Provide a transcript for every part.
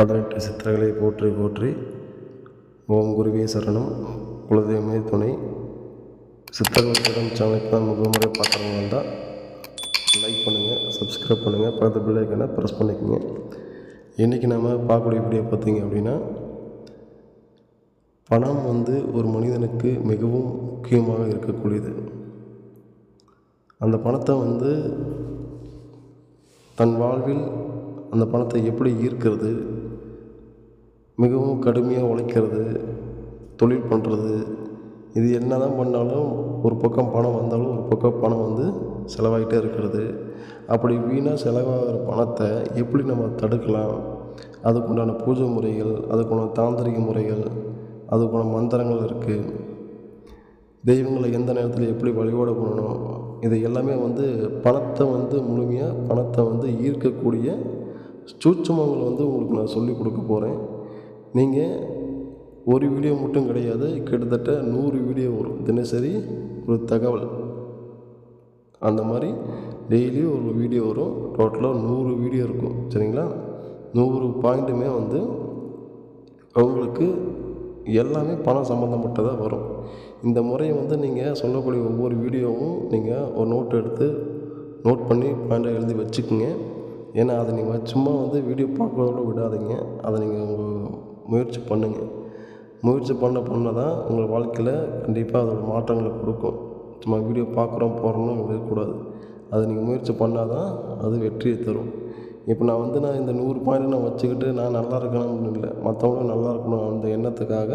பதினெட்டு சித்தர்களை போற்றி போற்றி ஓம் குருவே சரணம். குலதெய்வமே துணை. சித்தர்கள் படம் சேனலுக்கு தான் முதல் முறை பார்க்குறவங்க வந்தால் லைக் பண்ணுங்கள் சப்ஸ்கிரைப் பண்ணுங்கள் பக்கத்து பிள்ளைக்கான ப்ரெஸ் பண்ணிக்கோங்க. இன்றைக்கி நம்ம பார்க்கக்கூடிய வீடியோ பார்த்தீங்க அப்படின்னா பணம் வந்து ஒரு மனிதனுக்கு மிகவும் முக்கியமாக இருக்கக்கூடியது. அந்த பணத்தை வந்து தன் வாழ்வில் அந்த பணத்தை எப்படி ஈர்க்கிறது மிகவும் கடுமையாக உழைக்கிறது தொழில் பண்ணுறது இது என்ன தான் பண்ணாலும் ஒரு பக்கம் பணம் வந்தாலும் ஒரு பக்கம் பணம் வந்து செலவாகிட்டே இருக்கிறது. அப்படி வீணாக செலவாகிற பணத்தை எப்படி நம்ம தடுக்கலாம்? அதுக்குண்டான பூஜை முறைகள் அதுக்குண்டான தாந்திரிக முறைகள் அதுக்குண்டான மந்திரங்கள் இருக்குது தெய்வங்களை எந்த நேரத்தில் எப்படி வழிபாடு பண்ணணும்? இது எல்லாமே வந்து பணத்தை வந்து முழுமையாக பணத்தை வந்து ஈர்க்கக்கூடிய சூட்சமங்கள் வந்து உங்களுக்கு நான் சொல்லிக் கொடுக்க போகிறேன் நீங்கள் ஒரு வீடியோ மட்டும் கிடையாது கிட்டத்தட்ட நூறு வீடியோ வரும். தினசரி ஒரு தகவல். அந்த மாதிரி டெய்லி ஒரு வீடியோ வரும். டோட்டலாக நூறு வீடியோ இருக்கும். சரிங்களா? நூறு பாயிண்ட்டுமே வந்து அவங்களுக்கு எல்லாமே பணம் சம்மந்தப்பட்டதாக வரும். இந்த முறையை வந்து நீங்கள் சொல்லக்கூடிய ஒவ்வொரு வீடியோவும் நீங்கள் ஒரு நோட் எடுத்து நோட் பண்ணி பாயிண்டாக எழுதி வச்சுக்கோங்க. ஏன்னா அதை நீங்கள் சும்மா வந்து வீடியோ பார்க்குறதோட விடாதீங்க. அதை நீங்கள் உங்கள் முயற்சி பண்ணுங்கள் முயற்சி பண்ண பண்ண தான் உங்கள் வாழ்க்கையில் கண்டிப்பாக அதோட மாற்றங்களை கொடுக்கும். சும்மா வீடியோ பார்க்குறோம் போகிறோம்னு இருக்கக்கூடாது. அதை நீங்கள் முயற்சி பண்ணால் தான் அது வெற்றியை தரும். இப்போ நான் வந்து நான் இந்த நூறு பாயிண்ட் நான் வச்சுக்கிட்டு நான் நல்லா இருக்கணும்னு இல்லை. மற்றவங்களும் நல்லா இருக்கணும் அந்த எண்ணத்துக்காக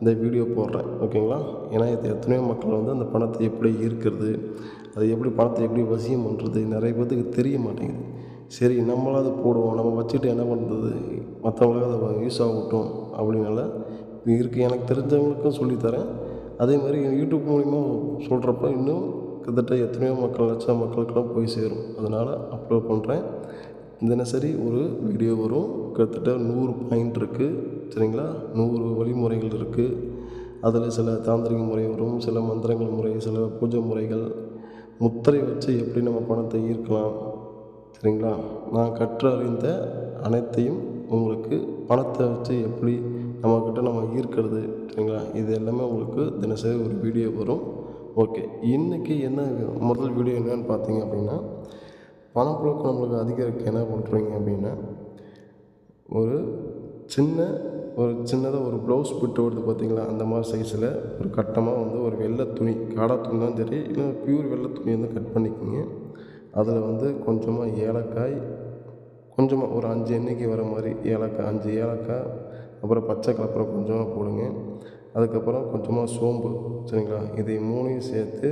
இந்த வீடியோ போடுறேன். ஓகேங்களா? ஏன்னா இது எத்தனையோ மக்கள் வந்து அந்த பணத்தை எப்படி ஈர்க்கிறது அது எப்படி பணத்தை எப்படி வசியம் பண்ணுறது நிறைய பேர்த்துக்கு தெரிய மாட்டேங்குது. சரி நம்மளாவது போடுவோம். நம்ம வச்சுட்டு என்ன பண்ணுறது மற்றவங்களுக்கு அதை யூஸ் ஆகட்டும் அப்படின்னால இருக்குது எனக்கு தெரிஞ்சவங்களுக்கும் சொல்லித்தரேன். அதே மாதிரி யூடியூப் மூலிமா சொல்கிறப்ப இன்னும் கிட்டத்தட்ட எத்தனையோ மக்கள் லட்சம் மக்களுக்கெல்லாம் போய் சேரும். அதனால் அப்லோட் பண்ணுறேன் தினசரி ஒரு வீடியோ வரும். கிட்டத்தட்ட நூறு பாயிண்ட் இருக்குது சரிங்களா? நூறு வழிமுறைகள் இருக்குது அதில் சில தாந்திரிக முறை வரும். சில மந்திரங்கள் முறை சில பூஜை முறைகள். முத்திரை வச்சு எப்படி நம்ம பணத்தை ஈர்க்கலாம்? சரிங்களா நான் கற்று அறிந்த அனைத்தையும் உங்களுக்கு பணத்தை வச்சு எப்படி நம்மக்கிட்ட நம்ம ஈர்க்கிறது சரிங்களா? இது எல்லாமே உங்களுக்கு தினசரி ஒரு வீடியோ வரும். ஓகே இன்றைக்கி என்ன முதல் வீடியோ என்னன்னு பார்த்தீங்க அப்படின்னா பணப்புழக்கம் நம்மளுக்கு அதிகரிக்க என்ன பண்ணுறீங்க அப்படின்னா ஒரு சின்ன ஒரு சின்னதாக ஒரு ப்ளவுஸ் பிட்டு வருது பார்த்தீங்களா? அந்த மாதிரி சைஸில் ஒரு கட்டமாக வந்து ஒரு வெள்ளை துணி காடா துணி தான் சரி இல்லை பியூர் வெள்ளை துணி வந்து கட் பண்ணிக்கோங்க. அதில் வந்து கொஞ்சமாக ஏலக்காய் கொஞ்சமாக ஒரு அஞ்சு எண்ணெய்க்கு வர மாதிரி ஏலக்காய் அஞ்சு ஏலக்காய் அப்புறம் பச்சை கலப்பரம் கொஞ்சமாக போடுங்க. அதுக்கப்புறம் கொஞ்சமாக சோம்பு சரிங்களா? இதை மூணையும் சேர்த்து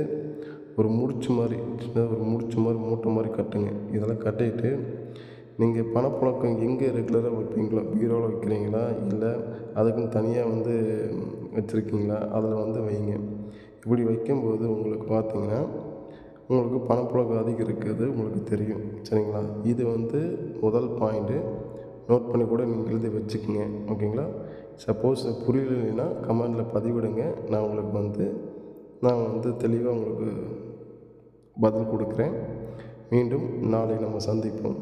ஒரு முடிச்சு மாதிரி சின்ன ஒரு முடிச்சு மாதிரி மூட்டை மாதிரி கட்டுங்க. இதெல்லாம் கட்டிட்டு நீங்கள் பணப்புழக்கம் எங்கே ரெகுலராக வைப்பீங்களோ பீரோவில் வைக்கிறீங்களா இல்லை அதுக்குன்னு தனியாக வந்து வச்சுருக்கீங்களா அதில் வந்து வைங்க. இப்படி வைக்கும்போது உங்களுக்கு பார்த்தீங்கன்னா உங்களுக்கு பணப்புழக்கம் அதிகம் இருக்குது உங்களுக்கு தெரியும். சரிங்களா? இது வந்து முதல் பாயிண்ட்டு நோட் பண்ணி கூட நீங்கள் எழுதி வச்சுக்கோங்க. ஓகேங்களா? சப்போஸ் புரியலைன்னா கமெண்டில் பதிவிடுங்க. நான் உங்களுக்கு வந்து நான் வந்து தெளிவாக உங்களுக்கு பதில் கொடுக்குறேன். மீண்டும் நாளை நம்ம சந்திப்போம்.